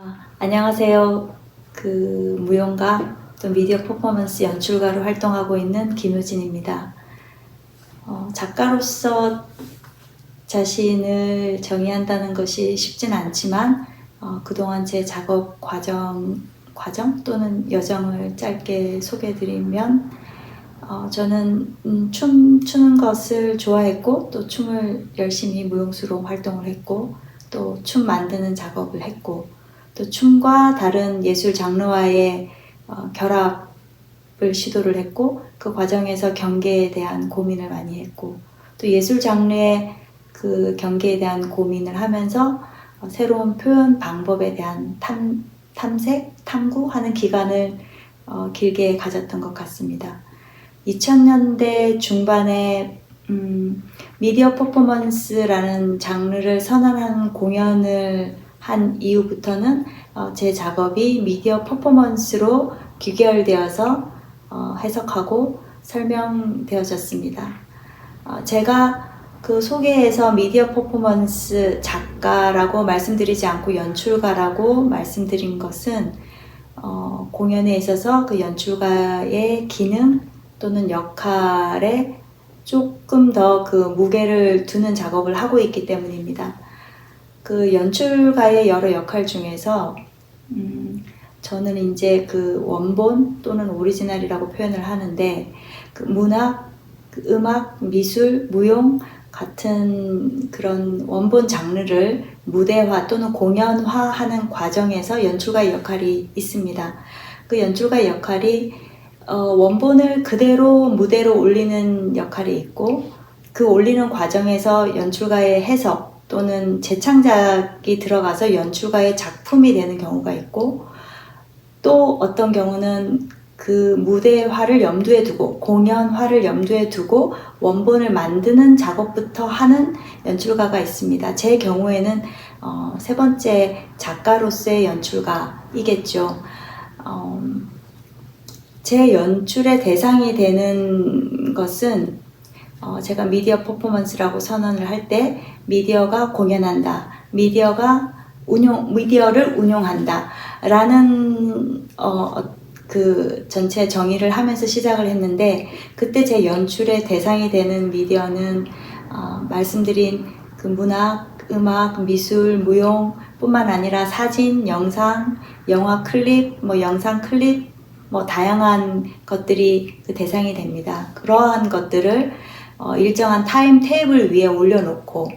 아, 안녕하세요. 그 무용가 또 미디어 퍼포먼스 연출가로 활동하고 있는 김효진입니다. 어, 작가로서 자신을 정의한다는 것이 쉽진 않지만 어, 그동안 제 작업 과정 과정 또는 여정을 짧게 소개해드리면 어, 저는 음, 춤 추는 것을 좋아했고 또 춤을 열심히 무용수로 활동을 했고 또 춤 만드는 작업을 했고 또 춤과 다른 예술 장르와의 어, 결합을 시도를 했고 그 과정에서 경계에 대한 고민을 많이 했고 또 예술 장르의 그 경계에 대한 고민을 하면서 어, 새로운 표현 방법에 대한 탐, 탐색, 탐구하는 기간을 어, 길게 가졌던 것 같습니다. 2000년대 중반에 음, 미디어 퍼포먼스라는 장르를 선언한 공연을 한 이후부터는 어, 제 작업이 미디어 퍼포먼스로 귀결되어서 어, 해석하고 설명되어졌습니다. 어, 제가 그 소개에서 미디어 퍼포먼스 작가라고 말씀드리지 않고 연출가라고 말씀드린 것은 어, 공연에 있어서 그 연출가의 기능 또는 역할에 조금 더 그 무게를 두는 작업을 하고 있기 때문입니다. 그 연출가의 여러 역할 중에서 음, 저는 이제 그 원본 또는 오리지널이라고 표현을 하는데 그 문학, 그 음악, 미술, 무용 같은 그런 원본 장르를 무대화 또는 공연화하는 과정에서 연출가의 역할이 있습니다. 그 연출가의 역할이 어, 원본을 그대로 무대로 올리는 역할이 있고 그 올리는 과정에서 연출가의 해석 또는 재창작이 들어가서 연출가의 작품이 되는 경우가 있고 또 어떤 경우는 그 무대화를 염두에 두고 공연화를 염두에 두고 원본을 만드는 작업부터 하는 연출가가 있습니다. 제 경우에는 어, 세 번째 작가로서의 연출가이겠죠. 어, 제 연출의 대상이 되는 것은 어, 제가 미디어 퍼포먼스라고 선언을 할 때 미디어가 공연한다, 미디어가 운용, 미디어를 운용한다 라는 어, 그 전체 정의를 하면서 시작을 했는데 그때 제 연출의 대상이 되는 미디어는 어, 말씀드린 그 문학, 음악, 미술, 무용 뿐만 아니라 사진, 영상, 영화 클립, 뭐 영상 클립, 뭐 다양한 것들이 그 대상이 됩니다. 그러한 것들을 어, 일정한 타임 테이블 위에 올려놓고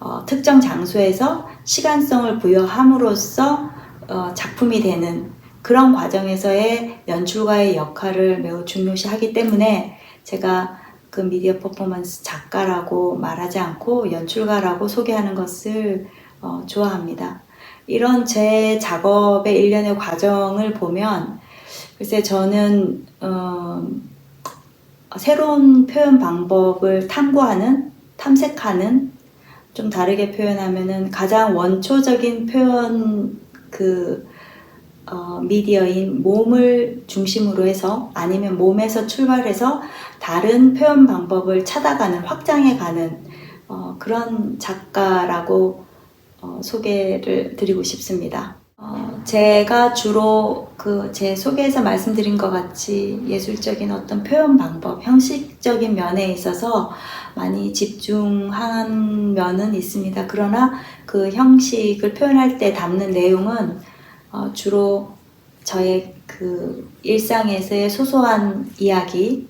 어, 특정 장소에서 시간성을 부여함으로써 어, 작품이 되는 그런 과정에서의 연출가의 역할을 매우 중요시하기 때문에 제가 그 미디어 퍼포먼스 작가라고 말하지 않고 연출가라고 소개하는 것을 어, 좋아합니다. 이런 제 작업의 일련의 과정을 보면 글쎄 저는 어, 새로운 표현 방법을 탐구하는 탐색하는 좀 다르게 표현하면은 가장 원초적인 표현 그 어, 미디어인 몸을 중심으로 해서 아니면 몸에서 출발해서 다른 표현 방법을 찾아가는 확장해가는 어, 그런 작가라고 어, 소개를 드리고 싶습니다. 어, 제가 주로 그 제 소개에서 말씀드린 것 같이 예술적인 어떤 표현 방법, 형식적인 면에 있어서 많이 집중한 면은 있습니다. 그러나 그 형식을 표현할 때 담는 내용은 어, 주로 저의 그 일상에서의 소소한 이야기,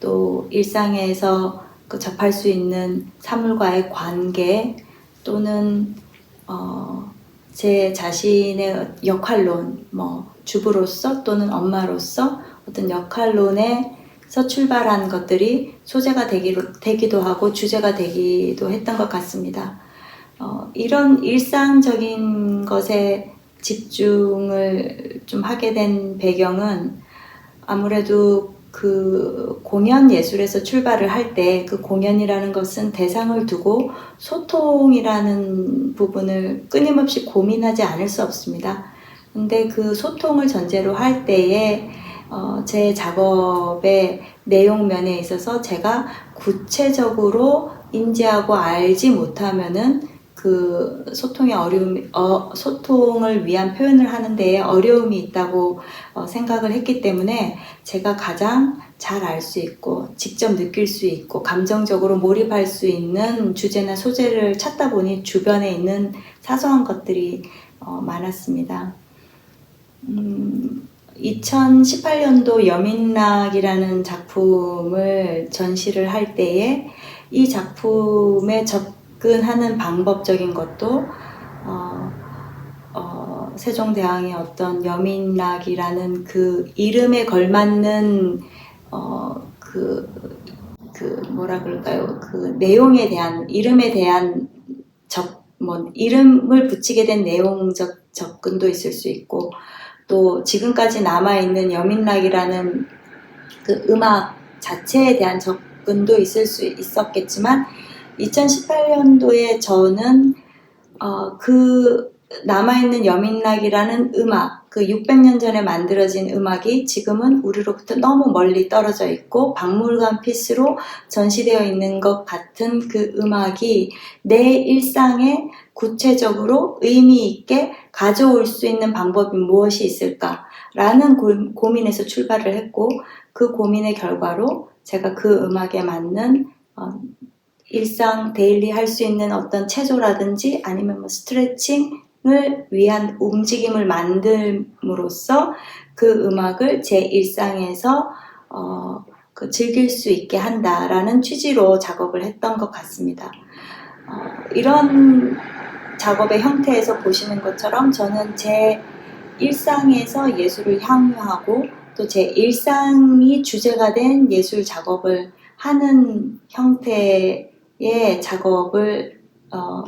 또 일상에서 그 접할 수 있는 사물과의 관계, 또는 어, 제 자신의 역할론, 뭐 주부로서 또는 엄마로서 어떤 역할론에서 출발한 것들이 소재가 되기로, 되기도 하고 주제가 되기도 했던 것 같습니다. 어, 이런 일상적인 것에 집중을 좀 하게 된 배경은 아무래도 그 공연 예술에서 출발을 할 때 그 공연이라는 것은 대상을 두고 소통이라는 부분을 끊임없이 고민하지 않을 수 없습니다. 근데 그 소통을 전제로 할 때에 어, 제 작업의 내용 면에 있어서 제가 구체적으로 인지하고 알지 못하면은 그 소통의 어려움, 어, 소통을 위한 표현을 하는데 어려움이 있다고 어, 생각을 했기 때문에 제가 가장 잘 알 수 있고 직접 느낄 수 있고 감정적으로 몰입할 수 있는 주제나 소재를 찾다 보니 주변에 있는 사소한 것들이 어, 많았습니다. 음, 2018년도 여민락이라는 작품을 전시를 할 때에 이 작품에 접 근하는 방법적인 것도 어, 어, 세종대왕의 어떤 여민락이라는 그 이름에 걸맞는 어, 그, 그 뭐라 그럴까요? 그 내용에 대한 이름에 대한 접, 뭐 이름을 붙이게 된 내용적 접근도 있을 수 있고 또 지금까지 남아 있는 여민락이라는 그 음악 자체에 대한 접근도 있을 수 있었겠지만 2018년도에 저는 어, 그 남아있는 여민락이라는 음악, 그 600년 전에 만들어진 음악이 지금은 우리로부터 너무 멀리 떨어져 있고 박물관 피스로 전시되어 있는 것 같은 그 음악이 내 일상에 구체적으로 의미 있게 가져올 수 있는 방법이 무엇이 있을까라는 고, 고민에서 출발을 했고 그 고민의 결과로 제가 그 음악에 맞는 어, 일상 데일리 할 수 있는 어떤 체조라든지 아니면 뭐 스트레칭을 위한 움직임을 만듦으로써 그 음악을 제 일상에서 어, 그 즐길 수 있게 한다라는 취지로 작업을 했던 것 같습니다. 어, 이런 작업의 형태에서 보시는 것처럼 저는 제 일상에서 예술을 향유하고 또 제 일상이 주제가 된 예술 작업을 하는 형태의 작업을 어,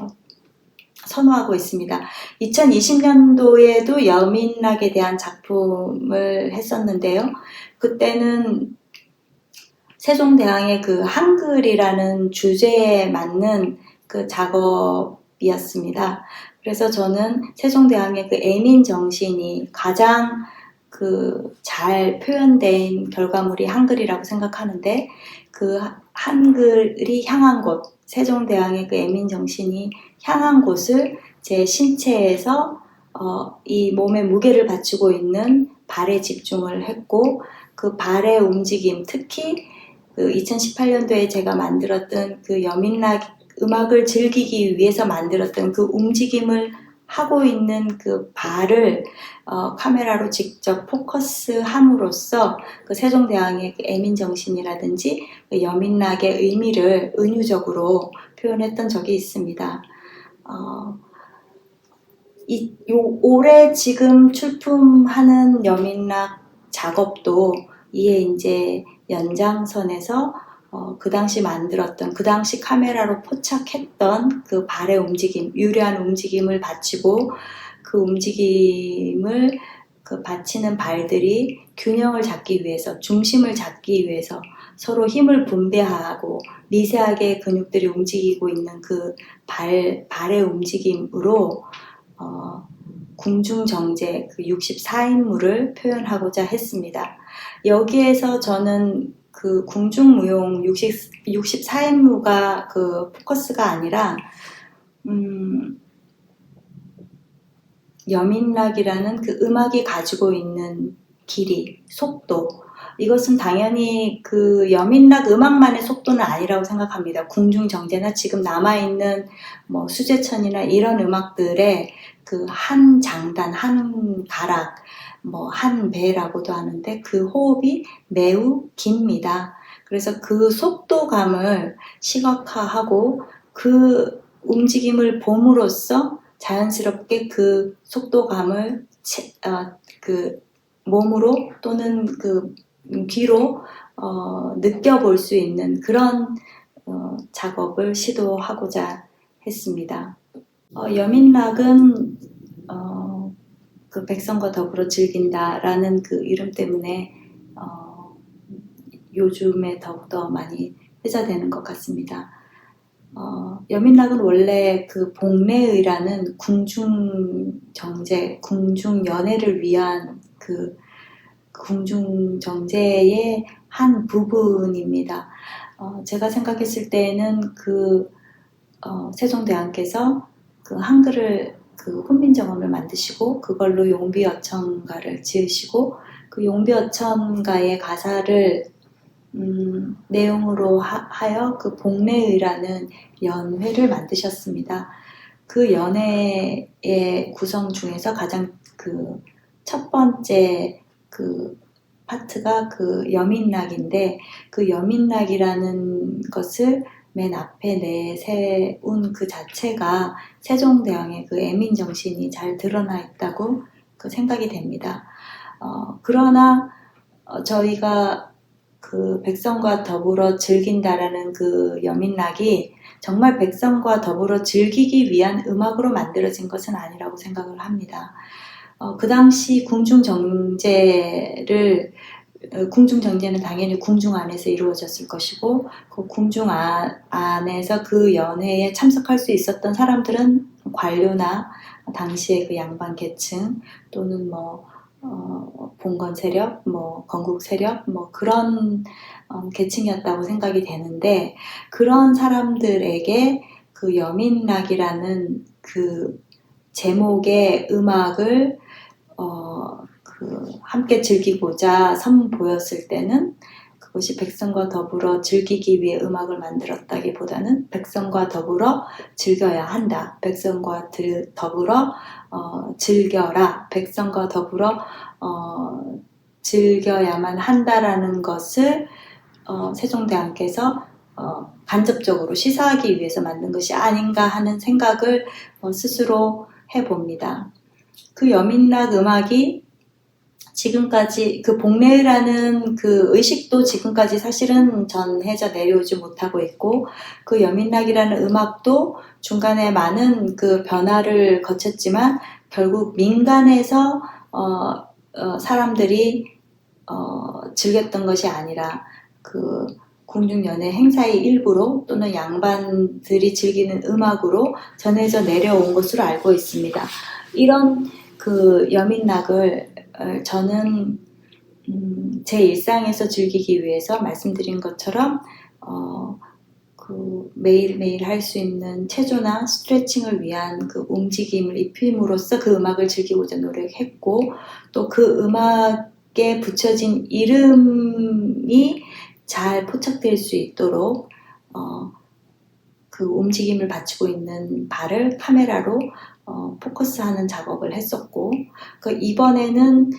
선호하고 있습니다. 2020년도에도 여민락에 대한 작품을 했었는데요. 그때는 세종대왕의 그 한글이라는 주제에 맞는 그 작업이었습니다. 그래서 저는 세종대왕의 그 애민 정신이 가장 그 잘 표현된 결과물이 한글이라고 생각하는데 그 한글이 향한 곳, 세종대왕의 그 애민 정신이 향한 곳을 제 신체에서 어, 이 몸의 무게를 받치고 있는 발에 집중을 했고 그 발의 움직임, 특히 그 2018년도에 제가 만들었던 그 여민락 음악을 즐기기 위해서 만들었던 그 움직임을 하고 있는 그 발을 어, 카메라로 직접 포커스함으로써 그 세종대왕의 그 애민 정신이라든지 그 여민락의 의미를 은유적으로 표현했던 적이 있습니다. 어, 이, 요, 올해 지금 출품하는 여민락 작업도 이에 이제 연장선에서 어, 그 당시 만들었던 그 당시 카메라로 포착했던 그 발의 움직임, 유려한 움직임을 받치고 그 움직임을 그 받치는 발들이 균형을 잡기 위해서, 중심을 잡기 위해서 서로 힘을 분배하고 미세하게 근육들이 움직이고 있는 그 발, 발의 움직임으로 어, 궁중정제 그 64인물을 표현하고자 했습니다. 여기에서 저는 그 궁중무용 60, 64인무가 그 포커스가 아니라 음, 여민락이라는 그 음악이 가지고 있는 길이, 속도 이것은 당연히 그 여민락 음악만의 속도는 아니라고 생각합니다. 궁중정제나 지금 남아있는 뭐 수제천이나 이런 음악들의 그 한 장단, 한 가락, 뭐 한 배라고도 하는데 그 호흡이 매우 깁니다. 그래서 그 속도감을 시각화하고 그 움직임을 봄으로써 자연스럽게 그 속도감을 어, 그 몸으로 또는 그 귀로 어, 느껴볼 수 있는 그런 어, 작업을 시도하고자 했습니다. 어, 여민락은 어, 그 백성과 더불어 즐긴다라는 그 이름 때문에 어, 요즘에 더욱더 많이 회자되는 것 같습니다. 어, 여민락은 원래 그 복례의라는 궁중 정제, 궁중 연애를 위한 그 궁중 정제의 한 부분입니다. 어, 제가 생각했을 때는 그 어, 세종대왕께서 그 한글을 그 훈민정음을 만드시고 그걸로 용비어천가를 지으시고 그 용비어천가의 가사를 음, 내용으로 하, 하여 그 복례의라는 연회를 만드셨습니다. 그 연회의 구성 중에서 가장 그 첫 번째 그 파트가 그 여민락인데 그 여민락이라는 것을 맨 앞에 내세운 그 자체가 세종대왕의 그 애민 정신이 잘 드러나 있다고 그 생각이 됩니다. 어, 그러나 어, 저희가 그 백성과 더불어 즐긴다라는 그 여민락이 정말 백성과 더불어 즐기기 위한 음악으로 만들어진 것은 아니라고 생각을 합니다. 어, 그 당시 궁중 정제를 어, 궁중 정제는 당연히 궁중 안에서 이루어졌을 것이고 그 궁중 아, 안에서 그 연회에 참석할 수 있었던 사람들은 관료나 당시의 그 양반 계층 또는 뭐 어, 봉건 세력, 뭐 건국 세력, 뭐 그런 어, 계층이었다고 생각이 되는데 그런 사람들에게 그 여민락이라는 그 제목의 음악을 어, 그 함께 즐기고자 선보였을 때는 그것이 백성과 더불어 즐기기 위해 음악을 만들었다기보다는 백성과 더불어 즐겨야 한다. 백성과 들, 더불어 어, 즐겨라. 백성과 더불어 어, 즐겨야만 한다라는 것을 어, 세종대왕께서 어, 간접적으로 시사하기 위해서 만든 것이 아닌가 하는 생각을 어, 스스로 해봅니다. 그 여민락 음악이 지금까지 그 복례라는 그 의식도 지금까지 사실은 전해져 내려오지 못하고 있고 그 여민락이라는 음악도 중간에 많은 그 변화를 거쳤지만 결국 민간에서 어, 어, 사람들이 어, 즐겼던 것이 아니라 그 궁중연회 행사의 일부로 또는 양반들이 즐기는 음악으로 전해져 내려온 것으로 알고 있습니다. 이런 그 여민락을 어, 저는 음, 제 일상에서 즐기기 위해서 말씀드린 것처럼 어, 그 매일매일 할 수 있는 체조나 스트레칭을 위한 그 움직임을 입힘으로써 그 음악을 즐기고자 노력했고 또 그 음악에 붙여진 이름이 잘 포착될 수 있도록 어, 그 움직임을 받치고 있는 발을 카메라로 어, 포커스하는 작업을 했었고 그 이번에는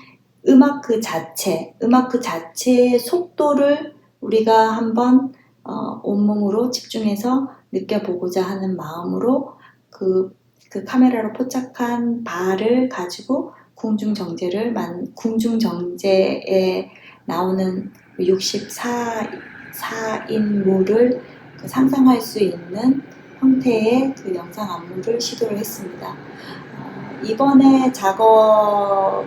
음악 그 자체, 음악 그 자체의 속도를 우리가 한번 어, 온몸으로 집중해서 느껴보고자 하는 마음으로 그, 그 카메라로 포착한 발을 가지고 궁중정제를 만, 궁중정제에 나오는 64, 4인물을 그 상상할 수 있는 형태의 그 영상 안무를 시도를 했습니다. 어, 이번에 작업을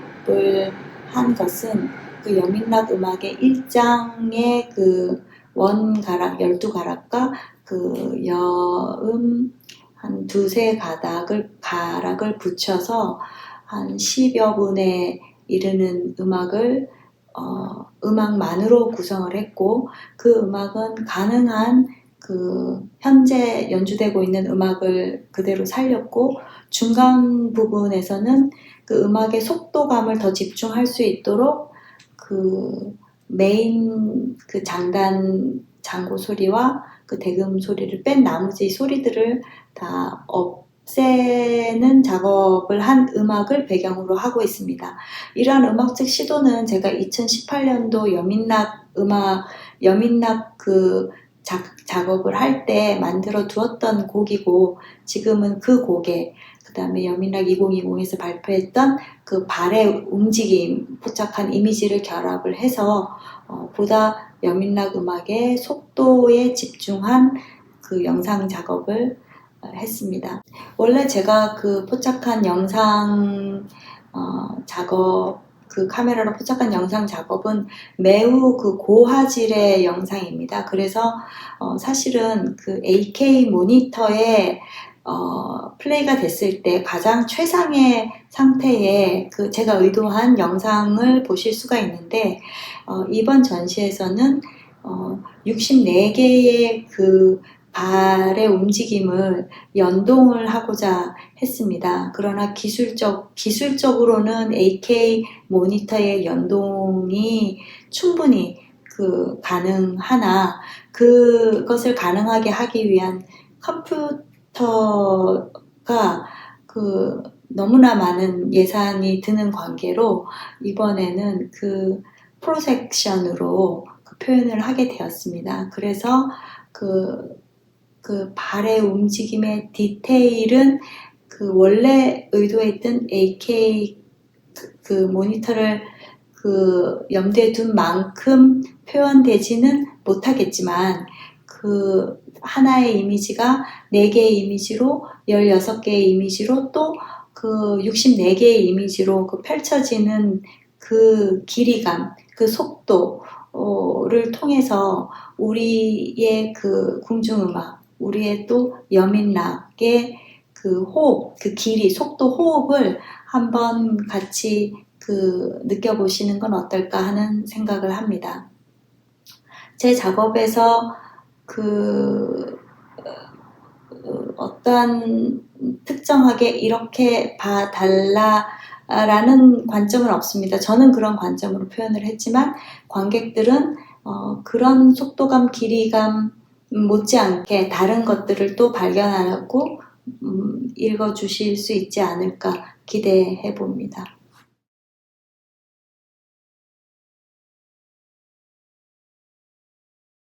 한 것은 그 여민락 음악의 1장의 그 원가락, 12가락과 그 여음 한 두세 가닥을, 가락을 붙여서 한 10여 분에 이르는 음악을 어, 음악만으로 구성을 했고 그 음악은 가능한 그 현재 연주되고 있는 음악을 그대로 살렸고 중간 부분에서는 그 음악의 속도감을 더 집중할 수 있도록 그 메인 그 장단 장고 소리와 그 대금 소리를 뺀 나머지 소리들을 다 없애는 작업을 한 음악을 배경으로 하고 있습니다. 이러한 음악적 시도는 제가 2018년도 여민락 음악, 여민락 그 작, 작업을 할 때 만들어 두었던 곡이고 지금은 그 곡에 그 다음에 여민락 2020에서 발표했던 그 발의 움직임 포착한 이미지를 결합을 해서 어, 보다 여민락 음악의 속도에 집중한 그 영상 작업을 어, 했습니다. 원래 제가 그 포착한 영상 어, 작업 그 카메라로 포착한 영상 작업은 매우 그 고화질의 영상입니다. 그래서 어, 사실은 그 AK 모니터에 어, 플레이가 됐을 때 가장 최상의 상태의 그 제가 의도한 영상을 보실 수가 있는데 어, 이번 전시에서는 어, 64개의 그 발의 움직임을 연동을 하고자 했습니다. 그러나 기술적, 기술적으로는 AK 모니터의 연동이 충분히 그 가능하나 그것을 가능하게 하기 위한 컴퓨터가 그 너무나 많은 예산이 드는 관계로 이번에는 그 프로젝션으로 그 표현을 하게 되었습니다. 그래서 그, 그 발의 움직임의 디테일은 그 원래 의도했던 AK 그, 그 모니터를 그 염두에 둔 만큼 표현되지는 못하겠지만 그 하나의 이미지가 4개의 이미지로 16개의 이미지로 또 그 64개의 이미지로 그 펼쳐지는 그 길이감, 그 속도를 통해서 우리의 그 궁중음악, 우리의 또 여민락의 그 호흡, 그 길이, 속도, 호흡을 한번 같이 그 느껴보시는 건 어떨까 하는 생각을 합니다. 제 작업에서 그 어, 어떠한 특정하게 이렇게 봐 달라라는 관점은 없습니다. 저는 그런 관점으로 표현을 했지만 관객들은 어, 그런 속도감, 길이감 못지않게 다른 것들을 또 발견하고 음, 읽어 주실 수 있지 않을까 기대해 봅니다.